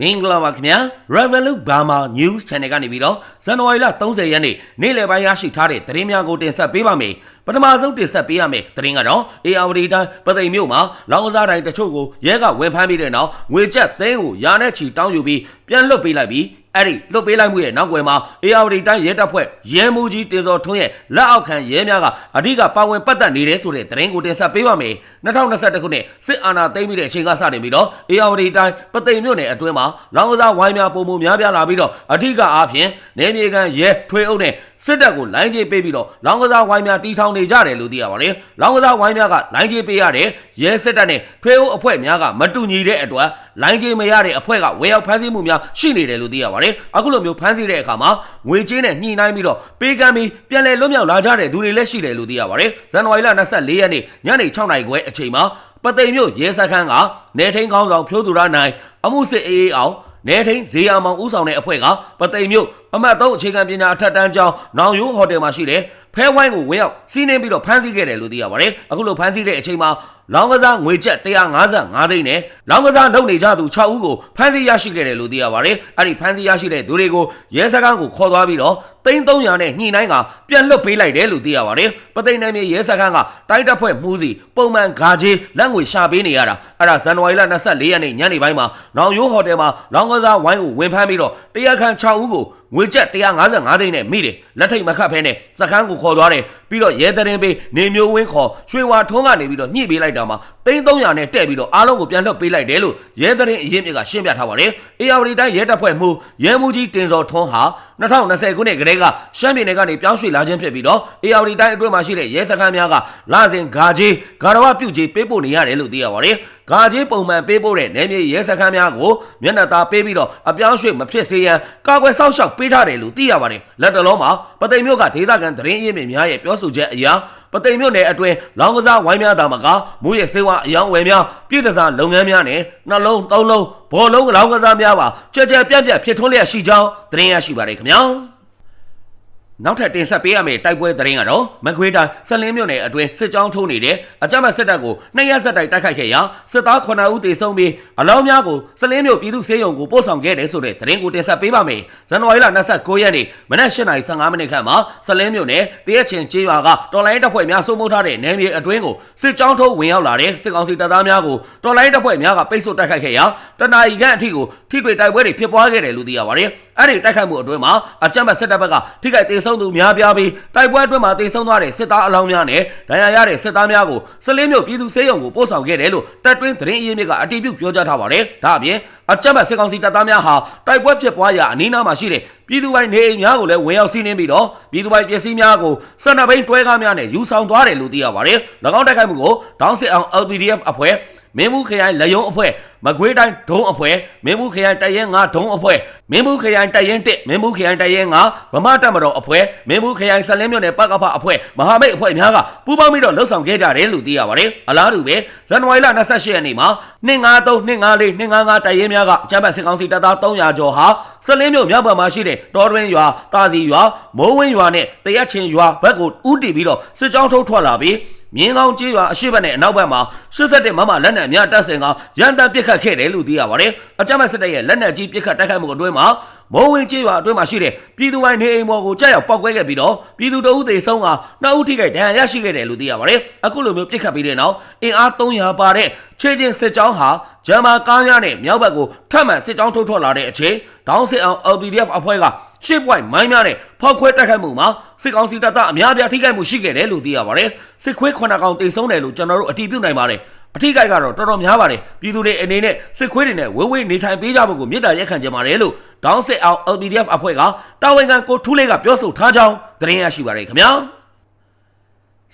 မင်္ဂလာပါခင်ဗျာ Revolut Burma News Channel ကနေပြီးတော့ဇန်နဝါရီလ30ရက်နေ့နေ့လယ်ပိုင်းရရှိထားတဲ့သတင်းများကိုတင်ဆက်ပေးပါမယ် ပထမဆုံးတင်ဆက်ပေးရမယ့်သတင်းကတော့ ARD တိုင်းပသိမ်မြို့မှာလောင်းကစားတိုင်းတချို့ကိုရဲကဝင်ဖမ်းပြီးတဲ့နောက်ငွေကျပ်သိန်းကိုရာနဲ့ချီတောင်းယူပြီးပြန်လွှတ်ပေးလိုက်ပြီးအဲ့ဒီလွတ်ပေးလိုက်မှုရဲ့နောက်ွယ်မှာ ARD တိုင်းရဲတပ်ဖွဲ့ရဲမှုကြီးတင်စောထွန်းရဲ့လက်အောက်ခံရဲများကအဓိကပါဝင်ပတ်သက်နေတဲ့ဆိုတဲ့သတင်းကိုတင်ဆက်ပေးပါမယ်2021ခုနှစ်စစ်အာဏာသိမ်းပြီးတဲ့အချိန်ကစတင်ပြီးတော့ ARD တိုင်းပသိမ်မြို့နယ်အတွင်းမှာလောင်းကစားဝိုင်းများပုံမှုများပြားလာပြီးတော့အဓိကအားဖြင့်နေမြေကန်ရဲထွေးအုပ်နဲ့ စစ်တပ်ကိုလိုင်းကြေးပေးပြီးတော့လောင်းကစားဝိုင်းများတီထောင်နေကြတယ်လို့သိရပါတယ်။လောင်းကစားဝိုင်းများကလိုင်းကြေးပေးရတယ်ရဲစစ်တပ်နဲ့ထွေးအုပ်အဖွဲ့များကမတူညီတဲ့အတွက်လိုင်းကြေးမရတဲ့အဖွဲ့ကဝယ်ရောက်ဖမ်းဆီးမှုများရှိနေတယ်လို့သိရပါတယ်။အခုလိုမျိုးဖမ်းဆီးတဲ့အခါမှာငွေကြေးနဲ့ညှိနှိုင်းပြီးတော့ပေးကမ်းပြီးပြန်လည်လွတ်မြောက်လာကြတဲ့သူတွေလည်းရှိတယ်လို့သိရပါတယ်။ဇန်နဝါရီလ24ရက်နေ့ညနေ6နာရီခွဲအချိန်မှာပသိမ်မြို့ရဲစခန်းကနေထိန်ကောင်းဆောင်ဖြိုးသူရနိုင်အမှုစစ်အေးအေးအောင်နေထိန်ဈေးအောင်ဦးဆောင်တဲ့အဖွဲ့ကပသိမ်မြို့ အမှတ်3အခြေခံပညာအထက်တန်းကျောင်းနောင်ရိုးဟိုတယ်မှာရှိတဲ့ဖဲဝိုင်းကိုဝင်ရောက်စီးနှင်းပြီးတော့ဖမ်းဆီးခဲ့တယ်လို့သိရပါတယ်။အခုလိုဖမ်းဆီးတဲ့အချိန်မှာလောင်းကစားငွေကျပ်155သိန်းနဲ့လောင်းကစားလုပ်နေကြသူ6ဦးကိုဖမ်းဆီးရရှိခဲ့တယ်လို့သိရပါတယ်။အဲ့ဒီဖမ်းဆီးရရှိတဲ့သူတွေကိုရဲစခန်းကိုခေါ်သွားပြီးတော့သိန်း300နဲ့ညှိနှိုင်းကပြန်လွတ်ပေးလိုက်တယ်လို့သိရပါတယ်။ပသိမ်နယ်မြေရဲစခန်းကတိုက်တပ်ဖွဲ့မှုစီပုံမှန်ဂါကြီးလက်ငွေရှာပေးနေရတာအဲ့ဒါဇန်နဝါရီလ24ရက်နေ့ညနေပိုင်းမှာနောင်ရိုးဟိုတယ်မှာလောင်းကစားဝိုင်းကိုဝင်ဖမ်းပြီးတော့တရားခံ6ဦးကို ငွေကျပ်155သိန်းနဲ့မိတယ်လက်ထိတ်မခတ်ဖဲနဲ့စခန်းကိုခေါ်သွားတယ် ပြီးတော့ရဲတရင်ပေးနေမျိုးဝင်းခေါ်ရွှေဝါထုံးကနေပြီးတော့ညှိပေးလိုက်တာမှာသိန်း300နဲ့တက်ပြီးတော့အားလုံးကိုပြန်လွှတ်ပေးလိုက်တယ်လို့ရဲတရင်အရင်မြစ်ကရှင်းပြထားပါတယ်။ ARD တိုင်းရဲတပ်ဖွဲ့မှုရဲမှုကြီးတင်စောထွန်းဟာ2020ခုနှစ်ကတည်းကရှမ်းပြည်နယ်ကနေပြောင်းရွှေ့လာခြင်းဖြစ်ပြီးတော့ ARD တိုင်းအတွင်းမှာရှိတဲ့ရဲစခန်းများကလာစဉ်ဂါကြီးဂါရဝပြုတ်ကြီးပေးပို့နေရတယ်လို့သိရပါတယ်။ဂါကြီးပုံမှန်ပေးပို့တဲ့နယ်မြေရဲစခန်းများကိုမျက်နှာသားပေးပြီးတော့အပြောင်းရွှေ့မဖြစ်စေရန်ကာကွယ်စောင့်ရှောက်ပေးထားတယ်လို့သိရပါတယ်။လက်တလုံးမှာပသိမ်မြို့ကဒေသခံသတင်းအရင်းမြစ်များရဲ့ပြောဆိုချက်အရပသိမ်မြို့နယ်အတွင်းလောင်းကစားဝိုင်းများတာမကမူရဲ့စေဝါအယောင်ဝယ်များပြည်တစားလုပ်ငန်းများနဲ့နှလုံးသုံးလုံးဘောလုံးလောင်းကစားများပါကြွကြွပြန့်ပြန့်ဖြစ်ထွန်းလျက်ရှိကြောင်းသတင်းရရှိပါတယ်ခင်ဗျာ နောက်ထပ်တင်ဆက်ပေးရမယ့်တိုက်ပွဲသတင်းကတော့မကွေးတိုင်းဆက်လင်းမြို့နယ်အတွင်းစစ်ကြောင်းထိုးနေတဲ့အကြမ်းဖက်စစ်တပ်ကိုနှစ်ရက်ဆက်တိုက်တိုက်ခိုက်ခဲ့ရာစစ်သား9ဦးသေဆုံးပြီးအလောင်းများကိုဆက်လင်းမြို့ပြည်သူ့ဆေးရုံကိုပို့ဆောင်ခဲ့တယ်ဆိုတဲ့သတင်းကိုတင်ဆက်ပေးပါမယ်။ဇန်နဝါရီလ29ရက်နေ့မနက်8:15မိနစ်ခန့်မှာဆက်လင်းမြို့နယ်တရက်ချင်းကျေးရွာကတော်လိုင်းတပ်ဖွဲ့များစိုးမိုးထားတဲ့နယ်မြေအတွင်းကိုစစ်ကြောင်းထိုးဝင်ရောက်လာတဲ့စစ်ကောင်စီတပ်သားများကိုတော်လိုင်းတပ်ဖွဲ့များကပိတ်ဆို့တိုက်ခိုက်ခဲ့ရာတနအီခန့်အထိကိုထိတွေ့တိုက်ပွဲတွေဖြစ်ပွားခဲ့တယ်လို့သိရပါတယ်။အဲ့ဒီတိုက်ခိုက်မှုအတွင်းမှာအကြမ်းဖက်စစ်တပ်ဘက်ကထိခိုက်ဒေဆုံးသူများပြားပြီးတိုက်ပွဲအတွင်းမှာတေဆုံးသွားတဲ့စစ်သားအလောင်းများနဲ့ဒဏ်ရာရတဲ့စစ်သားများကိုစလင်းမြို့ပြည်သူစေယုံကိုပို့ဆောင်ခဲ့တယ်လို့တပ်တွင်းသတင်းအရင်းမြစ်ကအတည်ပြုပြောကြားထားပါတယ်။ဒါအပြင်အကြမ်းဖက်စစ်ကောင်စီတပ်သားများဟာတိုက်ပွဲဖြစ်ပွားရာအနီးနားမှာရှိတဲ့ပြည်သူပိုင်းနေအိမ်များကိုလည်းဝင်ရောက်စီးနင်းပြီးတော့ပြည်သူပိုင်းပစ္စည်းများကိုစနဘိန်းတွဲကားများနဲ့ယူဆောင်သွားတယ်လို့သိရပါတယ်။၎င်းတိုက်ခိုက်မှုကိုဒေါင်းစစ်အောင် LPDF အဖွဲ့မင်းမှုခရိုင်လက်ယုံအဖွဲ့ မကွေးတိုင်းဒုံအဖွဲ့မင်းမှုခရိုင်တရဲငါဒုံအဖွဲ့မင်းမှုခရိုင်တရင်1မင်းမှုခရိုင်တရဲငါဗမာတပ်မတော်အဖွဲ့မင်းမှုခရိုင်ဆက်လင်းမြို့နယ်ပကဖအဖွဲ့မဟာမိတ်အဖွဲ့များကပူးပေါင်းပြီးတော့လှုပ်ဆောင်ခဲ့ကြတယ်လို့သိရပါတယ်အလားတူပဲဇန်နဝါရီလ28ရက်နေ့မှာ253 254 255တရဲများကအကြမ်းဖက်စစ်ကောင်စီတပ်သား300ကျော်ဟာဆက်လင်းမြို့မြောက်ဘက်မှာရှိတဲ့တော်တွင်းရွာတာစီရွာမိုးဝင်းရွာနဲ့တရက်ချင်းရွာဘက်ကိုဥတီပြီးတော့စစ်ကြောင်းထုတ်ထွက်လာပြီး မြင်းကောင်းကျေးရွာအရှိတ်ဘက်နဲ့အနောက်ဘက်မှာ87မမလက်နက်အများတပ်ဆင်ကရန်တမ်းပစ်ခတ်ခဲ့တယ်လို့သိရပါတယ်။အကြမ်းဖက်စစ်တပ်ရဲ့လက်နက်ကြီးပစ်ခတ်တိုက်ခိုက်မှုအတွင်းမှာမိုးဝင်းကျေးရွာအတွင်းမှာရှိတဲ့ပြည်သူပိုင်းနေအိမ်ပေါ်ကိုကြားရောက်ပောက်ကွဲခဲ့ပြီးတော့ပြည်သူတအုပ်သေးဆုံးကနှစ်ဦးထိခိုက်ဒဏ်ရာရရှိခဲ့တယ်လို့သိရပါတယ်။အခုလိုမျိုးပစ်ခတ်ပြီးတဲ့နောက်အင်အား300ပါတဲ့ခြေချင်းစစ်ကြောင်းဟာဂျမာကားများနဲ့မြောက်ဘက်ကိုထပ်မံစစ်ကြောင်းထုတ်ထွက်လာတဲ့အချိန်ဒေါင်းစစ်အောင် LPDF အဖွဲ့က ရှစ်ပွိုင်မိုင်းများနဲ့ဖောက်ခွဲတိုက်ခိုက်မှုမှာစစ်ကောင်စီတပ်သားအများပြားထိခိုက်မှုရှိခဲ့တယ်လို့သိရပါတယ်။စစ်ခွေး9ကောင်တိတ်ဆုံးတယ်လို့ကျွန်တော်တို့အတည်ပြုနိုင်ပါတယ်။အထိကိုက်ကတော့တော်တော်များပါတယ်ပြည်သူတွေအနေနဲ့စစ်ခွေးတွေနဲ့ဝေးဝေးနေထိုင်ပေးကြဖို့ကိုမြေတားရက်ခံကြပါတယ်လို့ဒေါင်းစစ်အောင် LPDF အဖွဲ့ကတာဝန်ခံကိုထူးလေးကပြောဆိုထားကြောင်းသတင်းရရှိပါတယ်ခင်ဗျာ။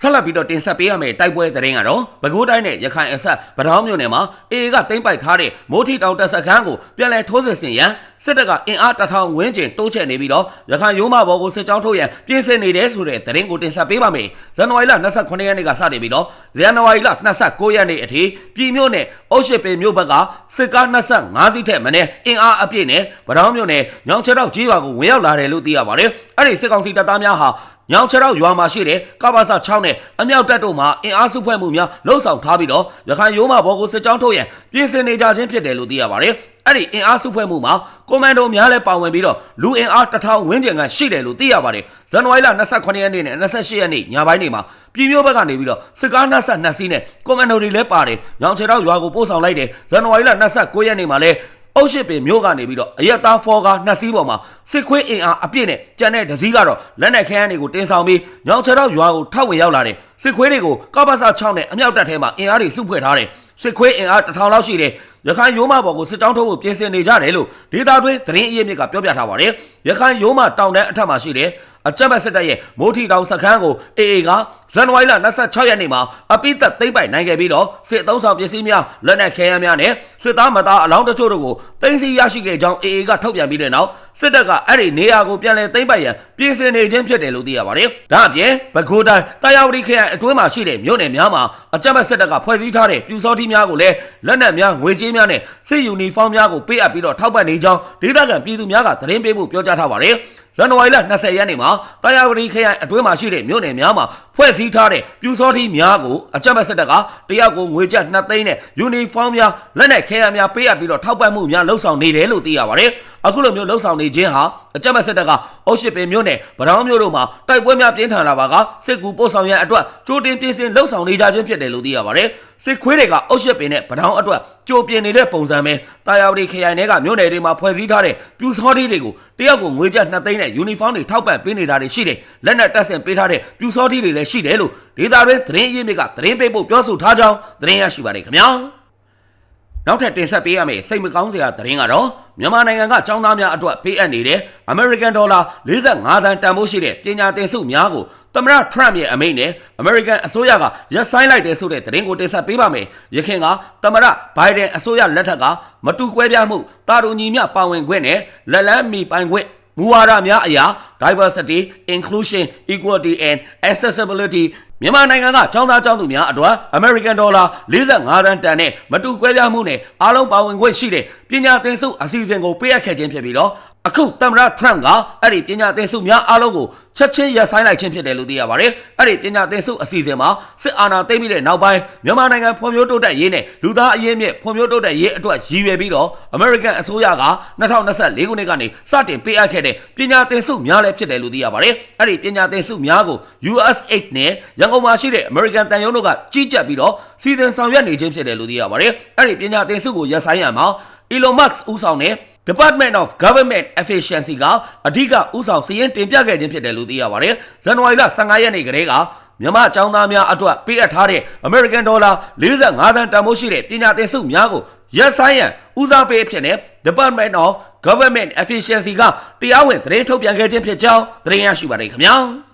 ဆက်လက်ပြီးတော့တင်ဆက်ပေးရမယ့်တိုက်ပွဲသတင်းကတော့ပဲခူးတိုင်းနဲ့ရခိုင်အဆက်ဗတောင်းမြို့နယ်မှာအေအေကတင်ပိုက်ထားတဲ့မိုးထီတောင်တပ်စခန်းကိုပြန်လည်ထိုးစစ်ဆင်ရန်စစ်တပ်ကအင်အားတထောင်ဝန်းကျင်တိုးချဲ့နေပြီးတော့ရခိုင်ရိုးမဘော်ကိုစစ်ကြောင်းထုတ်ရန်ပြင်ဆင်နေတယ်ဆိုတဲ့သတင်းကိုတင်ဆက်ပေးပါမယ်။ဇန်နဝါရီလ29ရက်နေ့ကစတင်ပြီးတော့ဇန်နဝါရီလ29ရက်နေ့အထိပြည်မြို့နယ်အုတ်ရှိပင်မြို့ဘက်ကစစ်ကား25စီးထက်မနည်းအင်အားအပြည့်နဲ့ဗတောင်းမြို့နယ်ညောင်ချတောက်ကြီးရွာကိုဝင်ရောက်လာတယ်လို့သိရပါတယ်။အဲ့ဒီစစ်ကောင်စီတပ်သားများဟာ ညောင်ချရောက်ရွာမှာရှိတဲ့ကပ္ပစ6နဲ့အမြောက်တပ်တို့မှာအင်အားစုဖွဲ့မှုများလှုံ့ဆော်ထားပြီးတော့ရခိုင်ရိုးမဘော်ကိုစစ်ကြောင်းထုတ်ရန်ပြင်ဆင်နေကြခြင်းဖြစ်တယ်လို့သိရပါတယ်အဲ့ဒီအင်အားစုဖွဲ့မှုမှာကွန်မန်ဒိုများလည်းပါဝင်ပြီးတော့လူအင်အားတစ်ထောင်ဝန်းကျင်ကရှိတယ်လို့သိရပါတယ်ဇန်နဝါရီလ28ရက်နေ့နဲ့28ရက်နေ့ညပိုင်းတွေမှာပြည်မျိုးဘက်ကနေပြီးတော့စစ်ကားနှက်ဆက်နှက်စီးနဲ့ကွန်မန်ဒိုတွေလည်းပါတယ်ညောင်ချေတော့ရွာကိုပို့ဆောင်လိုက်တယ်ဇန်နဝါရီလ29ရက်နေ့မှာလည်း အုတ်ရှိပင်မျိုးကနေပြီးတော့အရက်သားဖော်ကားနှစ်စီးပေါ်မှာစစ်ခွေးအင်အားအပြည့်နဲ့ကြံတဲ့ဒစည်းကတော့လက်နက်ခဲယမ်းတွေကိုတင်ဆောင်ပြီးညောင်ချတော့ရွာကိုထောက်ဝင်ရောက်လာတယ်စစ်ခွေးတွေကိုကပ္ပစ6နဲ့အမြောက်တပ်ထဲမှာအင်အားတွေစုဖွဲ့ထားတယ်စစ်ခွေးအင်အားတစ်ထောင်လောက်ရှိတယ်ရခိုင်ရိုးမဘော်ကိုစစ်ကြောင်းထုတ်ဖို့ပြင်ဆင်နေကြတယ်လို့ဒေတာတွင်းသတင်းအရင်းမြစ်ကပြောပြထားပါတယ်ရခိုင်ရိုးမတောင်တန်းအထက်မှာရှိတယ် အကြက်ဘက်စစ်တပ်ရဲ့မိုးထီတောင်စခန်းကိုအေအေကဇန်နဝါရီလ26ရက်နေ့မှာအပိသက်သိမ့်ပိုက်နိုင်ခဲ့ပြီးတော့စစ်အုံဆောင်ပစ္စည်းများလက်နက်ခဲယမ်းများနဲ့စစ်သားမသားအလောင်းတချို့တို့ကိုတင်စီရရှိခဲ့ကြောင်းအေအေကထုတ်ပြန်ပြီးတဲ့နောက်စစ်တပ်ကအဲ့ဒီနေရာကိုပြန်လည်သိမ့်ပိုက်ရန်ပြင်ဆင်နေခြင်းဖြစ်တယ်လို့သိရပါတယ်။ဒါအပြင်ဘကူတိုင်းတာယာဝတီခရိုင်အတွင်းမှာရှိတဲ့မြို့နယ်များမှာအကြက်ဘက်စစ်တပ်ကဖွဲ့စည်းထားတဲ့ပြူစောတိများကိုလည်းလက်နက်များငွေကြေးများနဲ့စစ်ယူနီဖောင်းများကိုပေးအပ်ပြီးတော့ထောက်ပံ့နေကြောင်းဒေသခံပြည်သူများကသတင်းပေးဖို့ပြောကြားထားပါတယ်။ ဇန်နဝါရီလ20ရက်နေ့မှာတာယာဝတီခရိုင်အတွင်းမှာရှိတဲ့မြို့နယ်များမှာဖွဲ့စည်းထားတဲ့ပြူစောတိများကိုအကြမ်းဖက်စစ်တပ်ကတယောက်ကိုငွေကျပ်2သိန်းနဲ့ယူနီဖောင်းများလက်နက်ခဲယမ်းများပေးအပ်ပြီးတော့ထောက်ပံ့မှုများလှုပ်ဆောင်နေတယ်လို့သိရပါတယ်။ အခုလိုမျိုးလှုပ်ဆောင်နေခြင်းဟာအကြမ်းဖက်စစ်တပ်ကအုတ်ရှိပင်မြို့နယ်ဗရောင်းမြို့တို့မှာတိုက်ပွဲများပြင်းထန်လာပါကစစ်ကူပို့ဆောင်ရန်အတွက်ကြိုတင်ပြင်ဆင်လှုပ်ဆောင်နေကြခြင်းဖြစ်တယ်လို့သိရပါတယ်။စစ်ခွေးတွေကအုတ်ရှိပင်နဲ့ဗရောင်းအတွက်ကြိုပြင်နေတဲ့ပုံစံပဲတာယာဝတီခရိုင်ထဲကမြို့နယ်တွေမှာဖွဲ့စည်းထားတဲ့ပြူစောတိတွေကိုတယောက်ကိုငွေကျပ်2သိန်းနဲ့ယူနီဖောင်းတွေထောက်ပံ့ပေးနေတာတွေရှိတယ်။လက်နက်တပ်ဆင်ပေးထားတဲ့ပြူစောတိတွေလည်းရှိတယ်လို့ဒေတာတွင်သတင်းအရင်းမြစ်ကသတင်းပေးဖို့ပြောဆိုထားကြောင်းသတင်းရရှိပါတယ်ခင်ဗျာနောက်ထပ်တင်ဆက်ပေးရမယ့်စိတ်မကောင်းစရာသတင်းကတော့ မြန်မာနိုင်ငံကចောင်းသားများအတွက်ပေးအပ်နေတဲ့ American Dollar 45သန်းတန်ဖိုးရှိတဲ့ပညာသင်စုများကိုသမ္မတ Trump ရဲ့အမိန့်နဲ့ American အစိုးရကရပ်ဆိုင်းလိုက်တဲ့ဆိုတဲ့သတင်းကိုတင်ဆက်ပေးပါမယ်။ရခင်ကသမ္မတ Biden အစိုးရလက်ထက်ကမတူကွဲပြားမှုတာတူညီမျှပါဝင်ခွင့်နဲ့လက်လန်းမီပိုင်ခွင့်မူဝါဒများအရာ diversity inclusion equality and accessibility မြန်မာနိုင်ငံကចောင်းသားចောင်းသူများအတွက် American Dollar 45သန်းတန်နဲ့မတူကွဲပြားမှုနဲ့အားလုံးပါဝင်ခွင့်ရှိတဲ့ပညာသင်စုအစီအစဉ်ကိုပေးအပ်ခဲ့ခြင်းဖြစ်ပြီးတော့ အခုသမ္မတ Trump ကအဲ့ဒီပညာသင်စုများအားလုံးကိုချက်ချင်းရပ်ဆိုင်းလိုက်ခြင်းဖြစ်တယ်လို့သိရပါတယ်။အဲ့ဒီပညာသင်စုအစီအစဉ်မှာစစ်အာဏာသိမ်းပြီးတဲ့နောက်ပိုင်းမြန်မာနိုင်ငံဖွံ့ဖြိုးတိုးတက်ရေးနဲ့လူသားအရင်းမြစ်ဖွံ့ဖြိုးတိုးတက်ရေးအတွက်ရည်ရွယ်ပြီးတော့ American အစိုးရက2024ခုနှစ်ကနေစတင်ပေးအပ်ခဲ့တဲ့ပညာသင်စုများလည်းဖြစ်တယ်လို့သိရပါတယ်။အဲ့ဒီပညာသင်စုများကို USAID နဲ့ရန်ကုန်မှာရှိတဲ့ American တန်ယုံတို့ကကြီးကြပ်ပြီးတော့စီစဉ်ဆောင်ရွက်နေခြင်းဖြစ်တယ်လို့သိရပါတယ်။အဲ့ဒီပညာသင်စုကိုရပ်ဆိုင်းရမှာ Elon Musk ဦးဆောင်တဲ့ Department of Government Efficiency ကအဓိကဥဆောင်စည်ရင်တင်ပြခဲ့ခြင်းဖြစ်တယ်လို့သိရပါတယ်။ဇန်နဝါရီလ15ရက်နေ့ကလေးကမြန်မာចောင်းသားများအတွက်ပေးအပ်ထားတဲ့ American Dollar 45သန်းတန်ဖိုးရှိတဲ့ပညာသင်စုများကိုရက်ဆိုင်ရန်ဦးစားပေးအဖြစ်နဲ့ Department of Government Efficiency ကတရားဝင်သတင်းထုတ်ပြန်ခဲ့ခြင်းဖြစ်ကြောင်းသတင်းရရှိပါတယ်ခင်ဗျာ။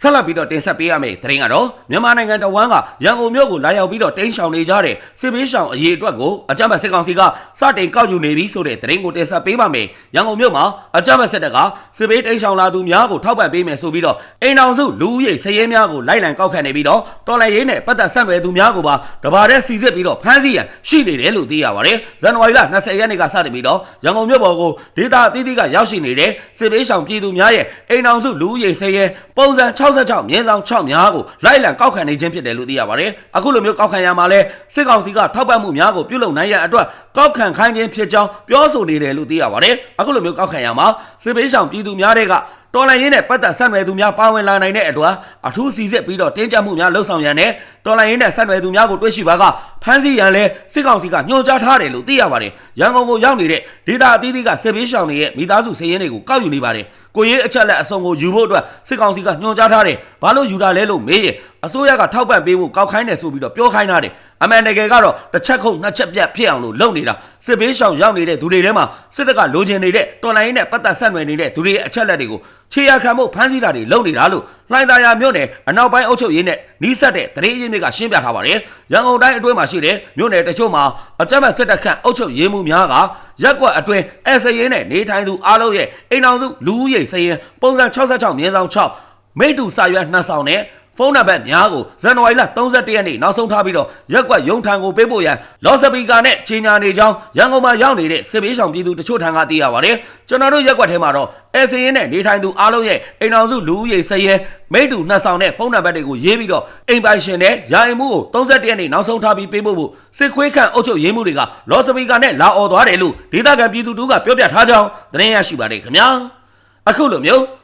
ဆက်လက်ပြီးတော့တင်ဆက်ပေးရမယ့်သတင်းကတော့မြန်မာနိုင်ငံတဝန်းကရန်ကုန်မြို့ကိုလာရောက်ပြီးတော့တင်းရှောင်နေကြတဲ့စစ်ဘေးရှောင်အရေးအတွက်ကိုအကြမ်းဖက်စစ်ကောင်စီကစတင်ကောက်ယူနေပြီဆိုတဲ့သတင်းကိုတင်ဆက်ပေးပါမယ်။ရန်ကုန်မြို့မှာအကြမ်းဖက်စစ်တပ်ကစစ်ဘေးတင်းရှောင်လာသူများကိုထောက်ပံ့ပေးမယ်ဆိုပြီးတော့အိမ်အောင်စုလူဦးရေစည်ရဲများကိုလိုက်လံကောက်ခံနေပြီးတော့တော်လှန်ရေးနဲ့ပတ်သက်ဆက်နွယ်သူများကိုပါတဘာတဲ့စီစစ်ပြီးတော့ဖမ်းဆီးရန်ရှိနေတယ်လို့သိရပါတယ်။ဇန်နဝါရီလ20ရက်နေ့ကစတင်ပြီးတော့ရန်ကုန်မြို့ပေါ်ကိုဒေသအသီးသီးကရောက်ရှိနေတဲ့စစ်ဘေးရှောင်ပြည်သူများရဲ့အိမ်အောင်စုလူဦးရေစည်ရဲပုံစံ66မြင်းဆောင်6များကိုလိုက်လံကောက်ခံနေခြင်းဖြစ်တယ်လို့သိရပါတယ်။အခုလိုမျိုးကောက်ခံရမှာလဲစစ်ကောင်စီကထောက်ပံ့မှုများကိုပြုလုပ်နိုင်ရန်အတွက်ကောက်ခံခိုင်းခြင်းဖြစ်ကြောင်းပြောဆိုနေတယ်လို့သိရပါတယ်။အခုလိုမျိုးကောက်ခံရမှာစစ်ပေးဆောင်ပြည်သူများတွေကတော်လိုင်းရင်းနဲ့ပတ်သက်ဆက်နွယ်သူများပါဝင်လာနိုင်တဲ့အတွက်အထူးစီစစ်ပြီးတော့တင်းကြပ်မှုများလှုပ်ဆောင်ရန်နဲ့တော်လိုင်းရင်းနဲ့ဆက်နွယ်သူများကိုတွေ့ရှိပါက ဖမ်းဆီးရန်လဲစစ်ကောင်စီကညှို့ကြားထားတယ်လို့သိရပါတယ်။ရန်ကုန်ကိုရောက်နေတဲ့ဒေတာအသီးသီးကစစ်ပေးဆောင်တွေရဲ့မိသားစုစည်ရင်းတွေကိုကောက်ယူနေပါတယ်။ကိုရေးအချက်လက်အစုံကိုယူဖို့အတွက်စစ်ကောင်စီကညှို့ကြားထားတယ်။ဘာလို့ယူတာလဲလို့မေးရင်အစိုးရကထောက်ပံ့ပေးဖို့ကောက်ခိုင်းတယ်ဆိုပြီးတော့ပြောခိုင်းထားတယ်။အမှန်တကယ်ကတော့တစ်ချက်ခုတ်နှစ်ချက်ပြတ်ဖြစ်အောင်လို့လုပ်နေတာစစ်ဘေးရှောင်ရောက်နေတဲ့သူတွေထဲမှာစစ်တပ်ကလိုချင်နေတဲ့တော်လိုင်းနဲ့ပတ်သက်ဆက်နွယ်နေတဲ့သူတွေရဲ့အချက်လက်တွေကိုခြေရခံမှုဖမ်းဆီးတာတွေလုပ်နေတာလို့လှိုင်းသာယာမြို့နယ်အနောက်ပိုင်းအုပ်ချုပ်ရေးနဲ့နှီးဆက်တဲ့တရေအရင်းမြစ်ကရှင်းပြထားပါတယ်။ရန်ကုန်တိုင်းအတွင်းမှာရှိတဲ့မြို့နယ်တချို့မှာအကြမ်းဖက်စစ်တပ်ခန့်အုပ်ချုပ်ရေးမှုများကရက်ကွက်အတွင်းအဲဆရေးနဲ့နေထိုင်သူအားလုံးရဲ့အိမ်အောင်စုလူဦးရေစရင်ပုံစံ66မြင်းဆောင်6မိတူစာရွက်နှစ်ဆောင်နဲ့ ဖုန်းနံပါတ်များကိုဇန်နဝါရီလ31ရက်နေ့နောက်ဆုံးထားပြီးတော့ရက်ကွက်ရုံထံကိုပေးပို့ရန်လော်စပီကာနဲ့ချိန်ညာနေကြောင်းရန်ကုန်မှာရောက်နေတဲ့စစ်ပေးဆောင်ပြည်သူတချို့ထံကသိရပါတယ်ကျွန်တော်တို့ရက်ကွက်ထဲမှာတော့အဲစရင်နဲ့နေထိုင်သူအားလုံးရဲ့အိမ်တော်စုလူဦးရေစရဲမိတူနှစ်ဆောင်နဲ့ဖုန်းနံပါတ်တွေကိုရေးပြီးတော့အိမ်ပိုင်ရှင်နဲ့ယာယီမှုကို31ရက်နေ့နောက်ဆုံးထားပြီးပေးပို့ဖို့စစ်ခွေးခန့်အုပ်ချုပ်ရေးမှုတွေကလော်စပီကာနဲ့လာអော်သွားတယ်လို့ဒေသခံပြည်သူတို့ကပြောပြထားကြောင်းသတင်းရရှိပါတယ်ခင်ဗျာအခုလိုမျိုး